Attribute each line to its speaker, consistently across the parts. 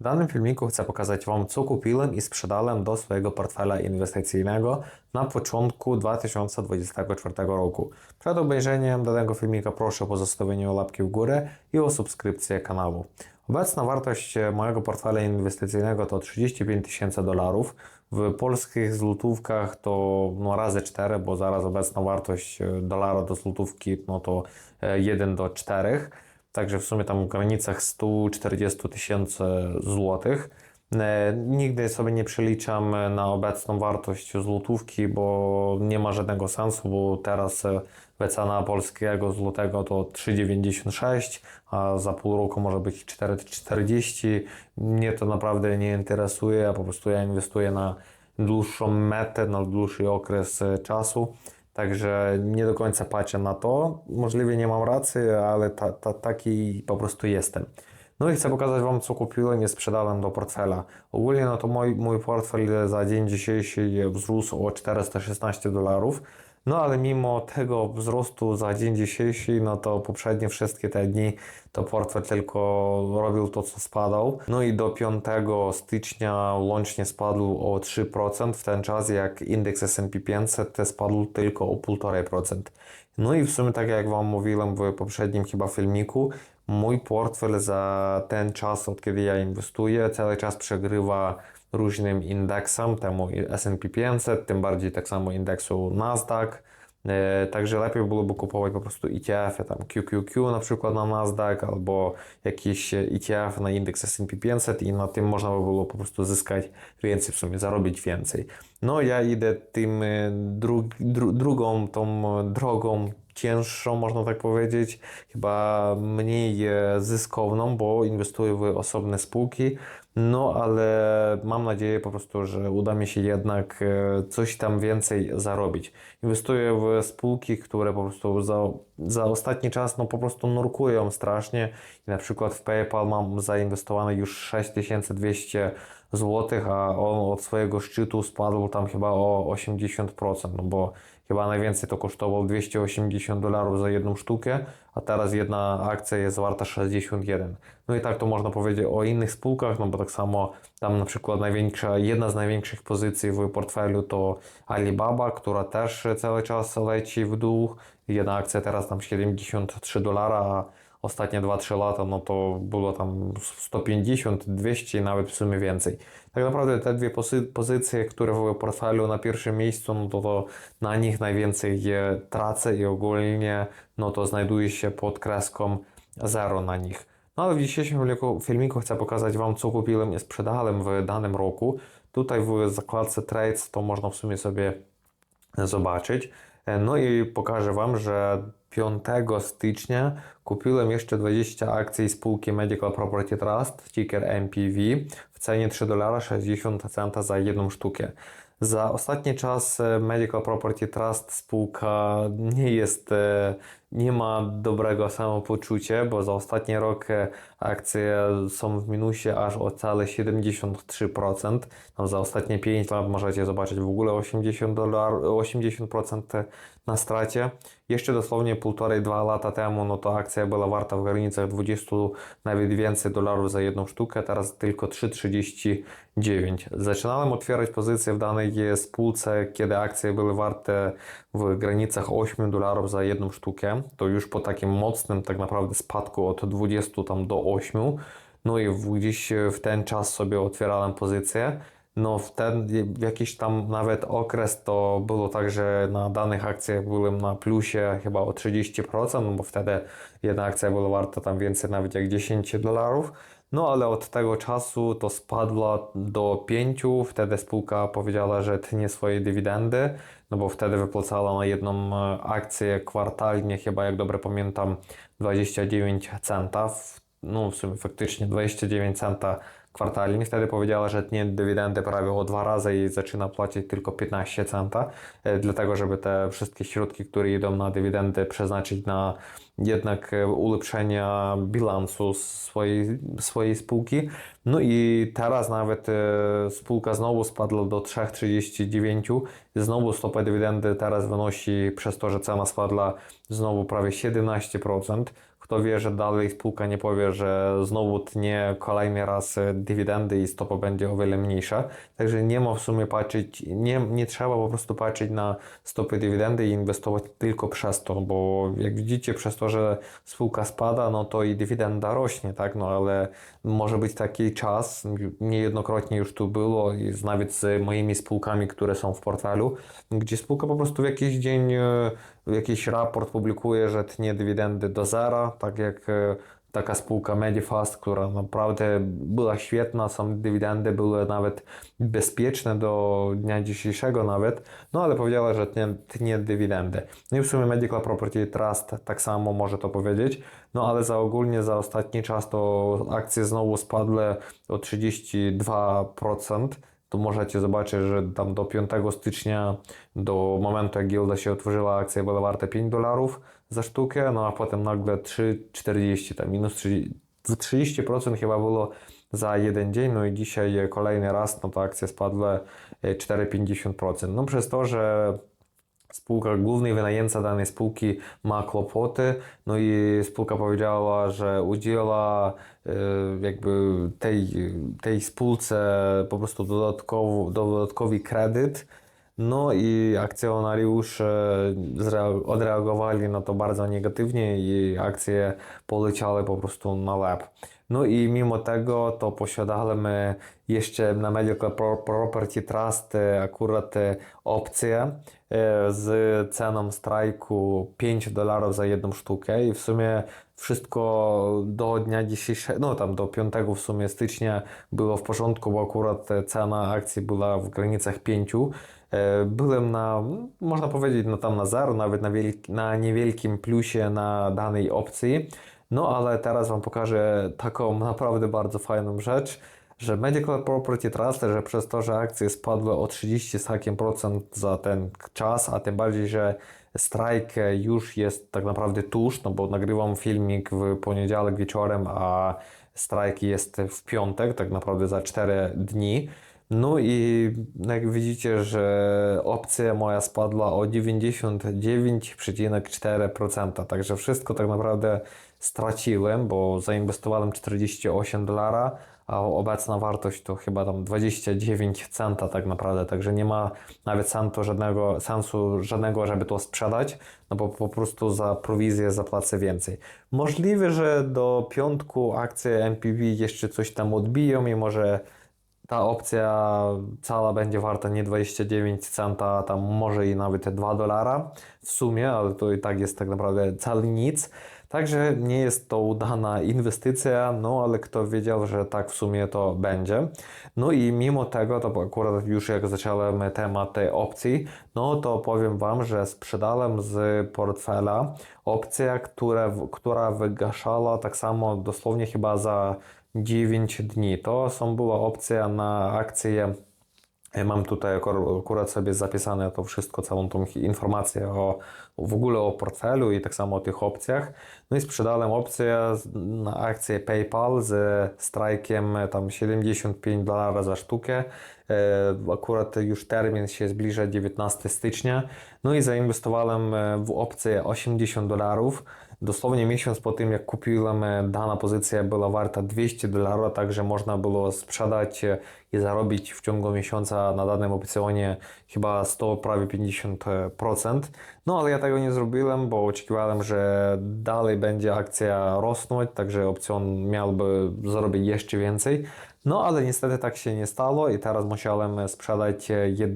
Speaker 1: W danym filmiku chcę pokazać Wam, co kupiłem i sprzedałem do swojego portfela inwestycyjnego na początku 2024 roku. Przed obejrzeniem danego filmika proszę o pozostawienie łapki w górę i o subskrypcję kanału. Obecna wartość mojego portfela inwestycyjnego to 35 tysięcy dolarów. W polskich złotówkach to no, razy 4, bo zaraz obecna wartość e, dolara do złotówki no to e, 1 do 4. Także w sumie tam w granicach 140 tysięcy złotych. E, Nigdy sobie nie przeliczam na obecną wartość złotówki, bo nie ma żadnego sensu, bo teraz e, wycena polskiego złotego to 3,96, a za pół roku może być 4,40. Mnie to naprawdę nie interesuje, po prostu ja inwestuję na dłuższą metę, na dłuższy okres e, czasu. Także nie do końca patrzę na to. Możliwie nie mam racji, ale ta, ta, taki po prostu jestem. No i chcę pokazać Wam, co kupiłem i sprzedałem do portfela. Ogólnie no to mój, mój portfel za dzień dzisiejszy wzrósł o 416 dolarów. No ale mimo tego wzrostu za dzień dzisiejszy, no to poprzednie wszystkie te dni to portfel tylko robił to, co spadał. No i do 5 stycznia łącznie spadł o 3% w ten czas, jak indeks S&P 500 spadł tylko o 1,5%. No i w sumie tak jak Wam mówiłem w poprzednim chyba filmiku, mój portfel za ten czas, od kiedy ja inwestuję, cały czas przegrywa różnym indeksam, temu S&P 500, tym bardziej tak samo indeksu Nasdaq. E, Także lepiej byłoby kupować po prostu ETF-y, tam QQQ na przykład na Nasdaq, albo jakiś ETF na indeks S&P 500 i na tym można by było po prostu zyskać więcej, w sumie zarobić więcej. No ja idę tym e, dru, dru, drugą tą drogą cięższą, można tak powiedzieć, chyba mniej e, zyskowną, bo inwestuję w osobne spółki, no ale mam nadzieję po prostu, że uda mi się jednak e, coś tam więcej zarobić. Inwestuję w spółki, które po prostu za, za ostatni czas no po prostu nurkują strasznie i na przykład w PayPal mam zainwestowane już 6200 zł, a on od swojego szczytu spadł tam chyba o 80%, no bo chyba najwięcej to kosztowało 280 dolarów za jedną sztukę, a teraz jedna akcja jest warta 61. No i tak to można powiedzieć o innych spółkach, no bo tak samo tam na przykład największa, jedna z największych pozycji w portfelu to Alibaba, która też cały czas leci w dół. Jedna akcja teraz tam 73 dolara, ostatnie 2-3 lata, no to było tam 150, 200 i nawet w sumie więcej. Tak naprawdę te dwie pozycje, które w portfelu na pierwszym miejscu, no to, to na nich najwięcej je tracę i ogólnie no to znajduje się pod kreską zero na nich. No ale w dzisiejszym filmiku, chcę pokazać Wam, co kupiłem i sprzedałem w danym roku. Tutaj w zakładce Trades to można w sumie sobie zobaczyć. No i pokażę Wam, że 5 stycznia kupiłem jeszcze 20 akcji spółki Medical Property Trust, ticker MPV, w cenie 3 dolara 60 centa za jedną sztukę. Za ostatni czas e, Medical Property Trust spółka nie jest, e, nie ma dobrego samopoczucia, bo za ostatni rok akcje są w minusie aż o całe 73%. Tam za ostatnie 5 lat możecie zobaczyć w ogóle 80%, dolar, 80% na stracie. Jeszcze dosłownie 1,5-2 lata temu no to akcja była warta w granicach 20 nawet więcej dolarów za jedną sztukę, teraz tylko 3,39. Zaczynałem otwierać pozycje w danej spółce, kiedy akcje były warte w granicach 8 dolarów za jedną sztukę. To już po takim mocnym tak naprawdę spadku od 20 tam do 8. No i gdzieś w ten czas sobie otwierałem pozycję. No w ten w jakiś tam nawet okres to było tak, że na danych akcjach byłem na plusie chyba o 30%, no bo wtedy jedna akcja była warta tam więcej nawet jak 10 dolarów. No ale od tego czasu to spadła do 5, wtedy spółka powiedziała, że tnie swoje dywidendy, no bo wtedy wypłacała na jedną akcję kwartalnie, chyba jak dobrze pamiętam, 29 centów. No w sumie faktycznie 29 centa kwartalnie. Wtedy powiedziała, że tnie dywidendy prawie o dwa razy i zaczyna płacić tylko 15 centa, e, dlatego żeby te wszystkie środki, które idą na dywidendy przeznaczyć na jednak e, ulepszenia bilansu swojej, swojej spółki. No i teraz nawet e, spółka znowu spadła do 3,39. Znowu stopa dywidendy teraz wynosi przez to, że cena spadła znowu prawie 17%, Kto wie, że dalej spółka nie powie, że znowu tnie kolejny raz e, dywidendy i stopa będzie o wiele mniejsza. Także nie ma w sumie patrzeć, nie, nie trzeba po prostu patrzeć na stopy dywidendy i inwestować tylko przez to, bo jak widzicie, przez to, że spółka spada, no to i dywidenda rośnie, tak? No ale może być taki czas, niejednokrotnie już tu było, i nawet z moimi spółkami, które są w portfelu, gdzie spółka po prostu w jakiś dzień e, jakiś raport publikuje, że tnie dywidendy do zera, tak jak e, taka spółka Medifast, która naprawdę była świetna, są dywidendy były nawet bezpieczne do dnia dzisiejszego nawet, no ale powiedziała, że tnie, tnie dywidendy. No i w sumie Medical Property Trust tak samo może to powiedzieć, no ale za ogólnie za ostatni czas to akcje znowu spadły o 32%. Tu możecie zobaczyć, że tam do 5 stycznia, do momentu jak giełda się otworzyła, akcja była warta 5 dolarów za sztukę, no a potem nagle 3,40, tam minus 30, 30% chyba było za jeden dzień, no i dzisiaj kolejny raz, no to akcje spadły e, 4,50%. No przez to, że spółka, główny wynajemca danej spółki ma kłopoty, no i spółka powiedziała, że udziela e, jakby tej, tej spółce po prostu dodatkowo, dodatkowy kredyt, no i akcjonariusze odreagowali na to bardzo negatywnie i akcje poleciały po prostu na łeb. No i mimo tego to posiadamy jeszcze na Medical Pro- Property Trust e, akurat e, opcję z ceną strajku 5 dolarów za jedną sztukę i w sumie wszystko do dnia dzisiejszego, no tam do 5 w sumie stycznia było w porządku, bo akurat e, cena akcji była w granicach 5. E, Byłem na, można powiedzieć, no tam na zero, nawet na, wielki, na niewielkim plusie na danej opcji. No ale teraz Wam pokażę taką naprawdę bardzo fajną rzecz, że Medical Property Trust, że przez to, że akcje spadły o 30 z hakiem procent za ten czas, a tym bardziej, że strajk już jest tak naprawdę tuż, no bo nagrywam filmik w poniedziałek wieczorem, a strajk jest w piątek, tak naprawdę za 4 dni. No i jak widzicie, że opcja moja spadła o 99,4%, także wszystko tak naprawdę straciłem, bo zainwestowałem 48 dolara, a obecna wartość to chyba tam 29 centa tak naprawdę, także nie ma nawet sensu żadnego, sensu żadnego, żeby to sprzedać, no bo po prostu za prowizję zapłacę więcej. Możliwe, że do piątku akcje MPV jeszcze coś tam odbiją i może ta opcja cała będzie warta nie 29 centa, tam może i nawet 2 dolara w sumie, ale to i tak jest tak naprawdę wcale nic. Także nie jest to udana inwestycja, no ale kto wiedział, że tak w sumie to będzie. No i mimo tego, to akurat już jak zacząłem temat tej opcji, no to powiem Wam, że sprzedałem z portfela opcję, która, która wygaszała tak samo dosłownie chyba za 9 dni. To są była opcja na akcje. Ja Mam tutaj akurat sobie zapisane to wszystko, całą tą informację o w ogóle o portfelu i tak samo o tych opcjach. No i sprzedałem opcję na akcję PayPal ze strajkiem e, tam 75 dolarów za sztukę. E, Akurat już termin się zbliża 19 stycznia. No i zainwestowałem e, w opcję 80 dolarów. Dosłownie miesiąc po tym, jak kupiłem, e, dana pozycja była warta 200 dolarów, także można było sprzedać e, i zarobić w ciągu miesiąca na danym opcjonie chyba 100, prawie 50%. No ale ja tego nie zrobiłem, bo oczekiwałem, że dalej będzie akcja rosnąć, także opcjon miałby zarobić jeszcze więcej. No ale niestety tak się nie stało i teraz musiałem sprzedać e, jed,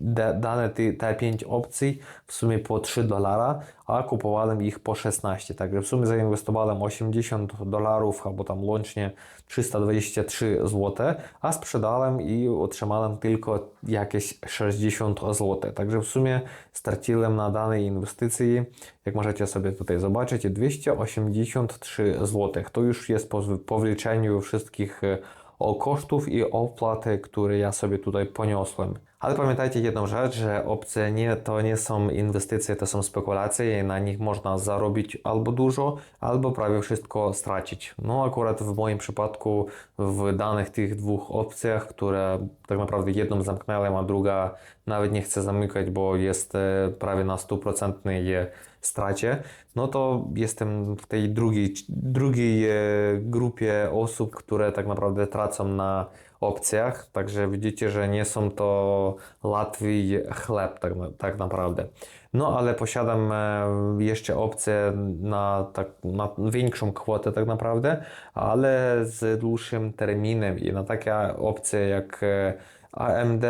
Speaker 1: de, dane ty, te 5 opcji w sumie po 3 dolara, a kupowałem ich po 16. Także w sumie zainwestowałem 80 dolarów albo tam łącznie 323 zł, a sprzedałem i otrzymałem tylko jakieś 60 zł. Także w sumie straciłem na danej inwestycji, jak możecie sobie tutaj zobaczyć, 283 zł. To już jest po, po wliczeniu wszystkich e, o kosztów i opłaty, które ja sobie tutaj poniosłem. Ale pamiętajcie jedną rzecz, że opcje nie, to nie są inwestycje, to są spekulacje i na nich można zarobić albo dużo, albo prawie wszystko stracić. No akurat w moim przypadku w danych tych dwóch opcjach, które tak naprawdę jedną zamknąłem, a druga nawet nie chcę zamykać, bo jest e, prawie na stuprocentnej e, stracie, no to jestem w tej drugiej, drugiej e, grupie osób, które tak naprawdę tracą na opcjach, także widzicie, że nie są to łatwy chleb tak, tak naprawdę. No ale posiadam e, jeszcze opcję na, tak, na większą kwotę tak naprawdę, ale z dłuższym terminem i na takie opcje jak e, AMD,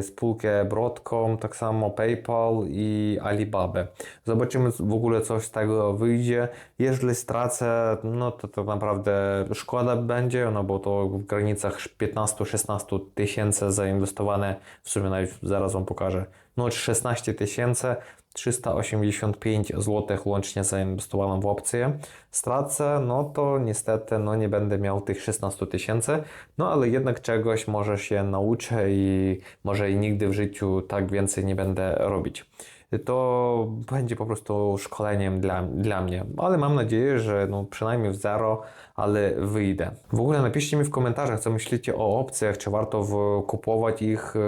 Speaker 1: spółkę Broadcom, tak samo PayPal i Alibaba. Zobaczymy w ogóle coś z tego wyjdzie. Jeżeli stracę, no to tak naprawdę szkoda będzie, no bo to w granicach 15-16 tysięcy zainwestowane, w sumie nawet zaraz Wam pokażę, no 16 tysięcy 385 zł łącznie zainwestowałem w opcję. Stracę, no to niestety no nie będę miał tych 16 tysięcy, no ale jednak czegoś może się nauczę i może i nigdy w życiu tak więcej nie będę robić. To będzie po prostu szkoleniem dla, dla mnie, ale mam nadzieję, że no przynajmniej w zero, ale wyjdę. W ogóle napiszcie mi w komentarzach, co myślicie o opcjach, czy warto w, kupować ich, e,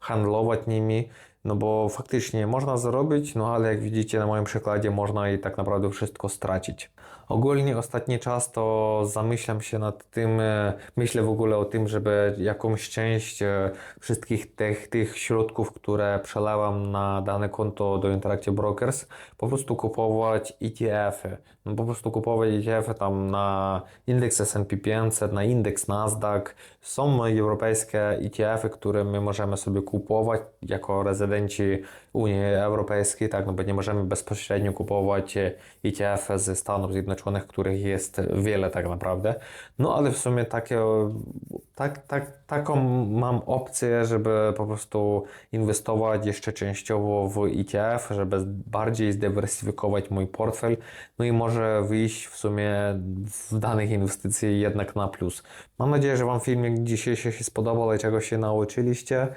Speaker 1: handlować nimi. No bo faktycznie można zarobić, no ale jak widzicie na moim przykładzie można i tak naprawdę wszystko stracić. Ogólnie ostatni czas to zamyślam się nad tym, e, myślę w ogóle o tym, żeby jakąś część e, wszystkich tych, tych środków, które przelewam na dane konto do Interactive Brokers, po prostu kupować ETF-y. No po prostu kupować ETF-y tam na indeks S&P 500, na indeks Nasdaq. Są europejskie ETF-y, które my możemy sobie kupować jako rezydenci Unii Europejskiej, tak, no bo nie możemy bezpośrednio kupować ETF ze Stanów Zjednoczonych, których jest wiele tak naprawdę. No ale w sumie takie, tak, tak, taką mam opcję, żeby po prostu inwestować jeszcze częściowo w ETF, żeby bardziej zdywersyfikować mój portfel, no i może wyjść w sumie w danych inwestycji jednak na plus. Mam nadzieję, że Wam filmik dzisiejszy się spodobał i czegoś się nauczyliście.